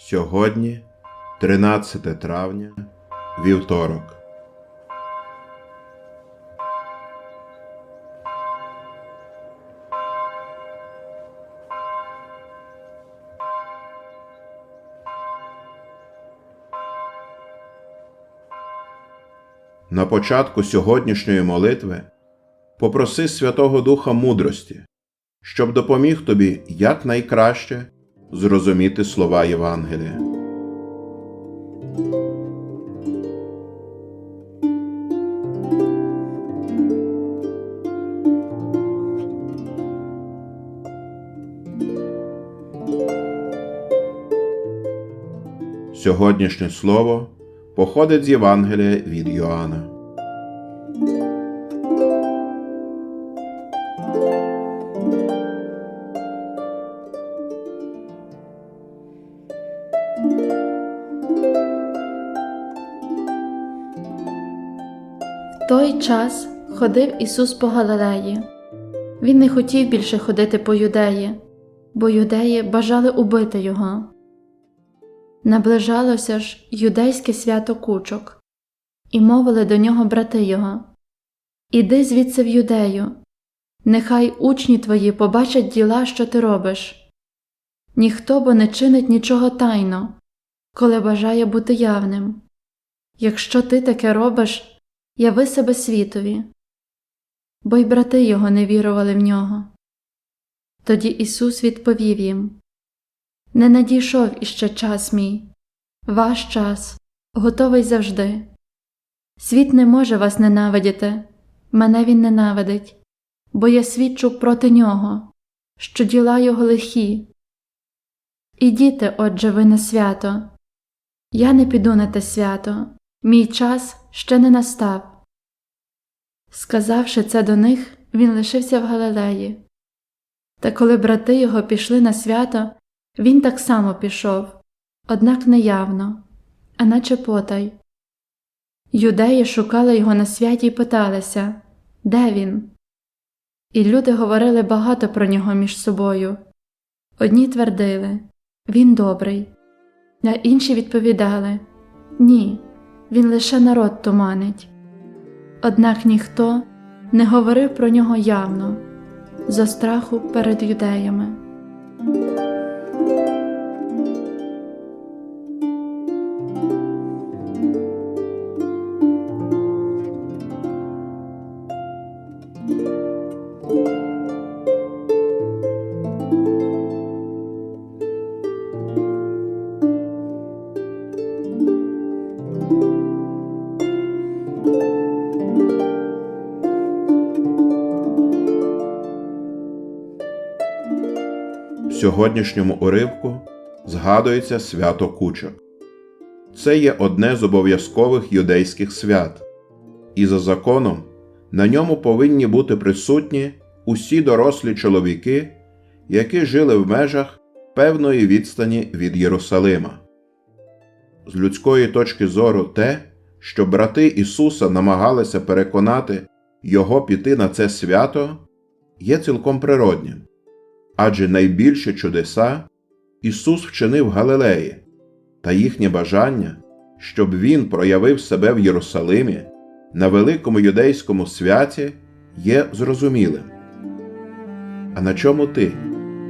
Сьогодні, 13 травня, вівторок. На початку сьогоднішньої молитви попроси Святого Духа мудрості, щоб допоміг тобі якнайкраще зрозуміти слова Євангелія. Сьогоднішнє слово походить з Євангелія від Йоанна. Той час ходив Ісус по Галилеї. Він не хотів більше ходити по юдеї, бо юдеї бажали убити його. Наближалося ж юдейське свято кучок, і мовили до нього брати його Іди звідси в юдею, нехай учні твої побачать діла, що ти робиш. Ніхто бо не чинить нічого тайно, коли бажає бути явним. Якщо ти таке робиш, яви себе світові. Бо й брати його не вірували в нього. Тоді Ісус відповів їм Не надійшов іще час мій, ваш час, готовий завжди. Світ не може вас ненавидіти, мене він ненавидить, бо я свідчу проти нього, що діла його лихі. Ідіте, отже, ви на свято. Я не піду на те свято, мій час ще не настав. Сказавши це до них, він лишився в Галилеї. Та коли брати його пішли на свято, він так само пішов, однак не явно, а наче потай. Юдеї шукали його на святі й питалися, де він? І люди говорили багато про нього між собою. Одні твердили він добрий, а інші відповідали Ні, він лише народ туманить. Однак ніхто не говорив про нього явно, за страху перед юдеями. Сьогоднішньому уривку згадується свято кучок. Це є одне з обов'язкових юдейських свят, і за законом на ньому повинні бути присутні усі дорослі чоловіки, які жили в межах певної відстані від Єрусалима. З людської точки зору те, що брати Ісуса намагалися переконати Його піти на це свято, є цілком природнім адже найбільші чудеса Ісус вчинив Галилеї, та їхнє бажання, щоб Він проявив себе в Єрусалимі на великому юдейському святі, є зрозумілим. А на чому ти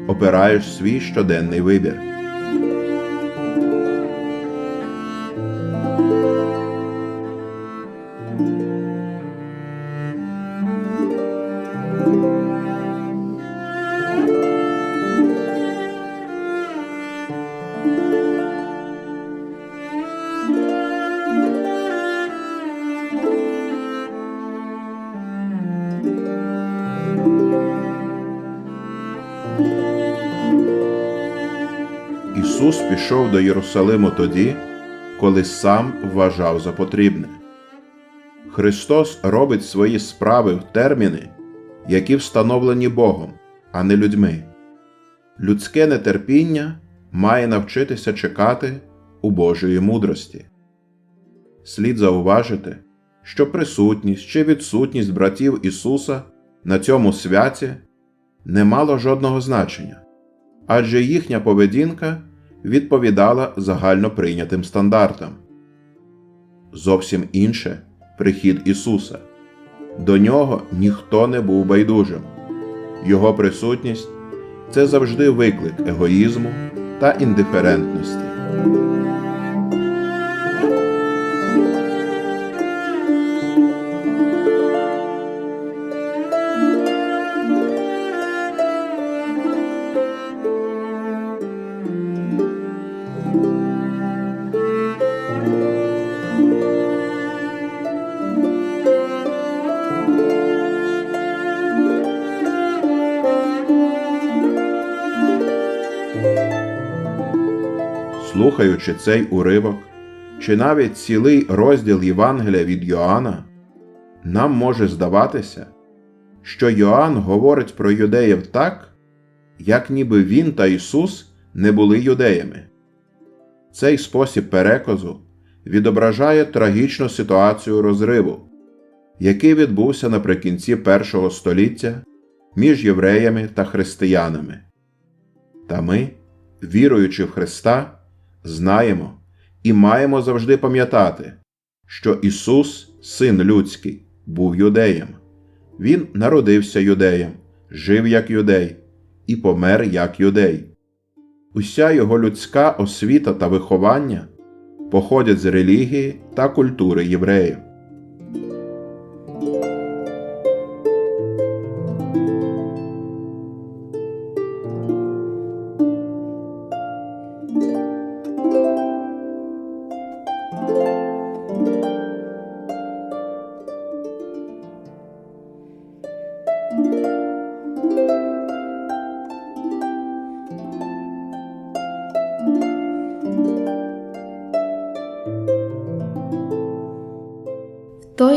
опираєш свій щоденний вибір? Пішов до Єрусалиму тоді, коли сам вважав за потрібне. Христос робить свої справи в терміни, які встановлені Богом, а не людьми. Людське нетерпіння має навчитися чекати у Божої мудрості. Слід зауважити, що присутність чи відсутність братів Ісуса на цьому святі не мало жодного значення, адже їхня поведінка відповідала загально прийнятим стандартам. Зовсім інше прихід Ісуса. До нього ніхто не був байдужим. Його присутність це завжди виклик егоїзму та індиферентності. Слухаючи цей уривок, чи навіть цілий розділ Євангелія від Йоанна, нам може здаватися, що Йоанн говорить про юдеїв так, як ніби він та Ісус не були юдеями. Цей спосіб переказу відображає трагічну ситуацію розриву, який відбувся наприкінці першого століття між євреями та християнами. Та ми, віруючи в Христа, знаємо і маємо завжди пам'ятати, що Ісус, Син Людський, був юдеєм. Він народився юдеєм, жив як юдей і помер як юдей. Уся його людська освіта та виховання походять з релігії та культури євреїв.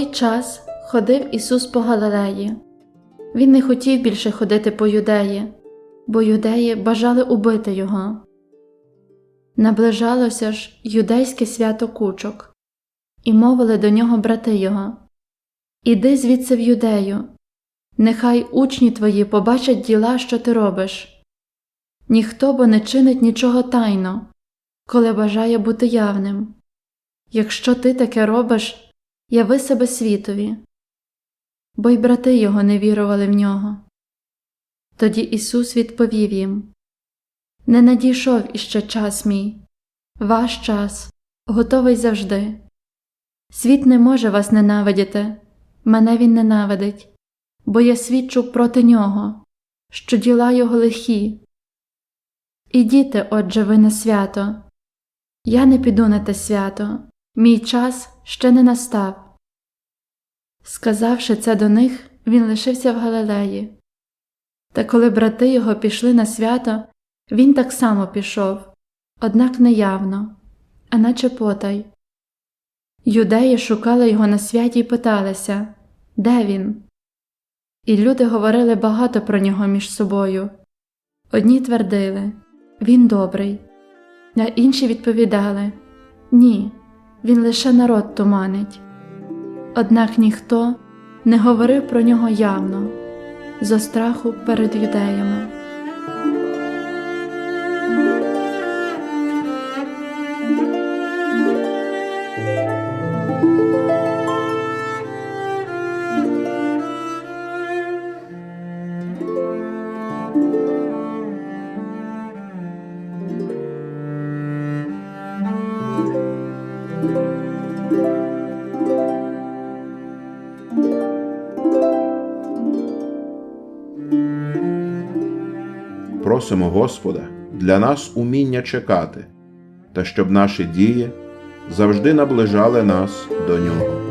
Той час ходив Ісус по Галилеї. Він не хотів більше ходити по юдеї, бо юдеї бажали убити його. Наближалося ж юдейське свято кучок, і мовили до нього брати його Іди звідси в юдею, нехай учні твої побачать діла, що ти робиш. Ніхто бо не чинить нічого тайно, коли бажає бути явним. Якщо ти таке робиш, яви себе світові. Бо й брати його не вірували в нього. Тоді Ісус відповів їм Не надійшов іще час мій, ваш час, готовий завжди. Світ не може вас ненавидіти, мене він ненавидить, бо я свідчу проти нього, що діла його лихі. Ідіте, отже, ви на свято. Я не піду на те свято, мій час ще не настав. Сказавши це до них, він лишився в Галилеї. Та коли брати його пішли на свято, він так само пішов, однак не явно, а наче потай. Юдеї шукали його на святі й питалися, де він? І люди говорили багато про нього між собою. Одні твердили він добрий, а інші відповідали Ні, він лише народ туманить. Однак ніхто не говорив про нього явно, зо страху перед юдеями. Просимо Господа для нас уміння чекати, та щоб наші дії завжди наближали нас до Нього.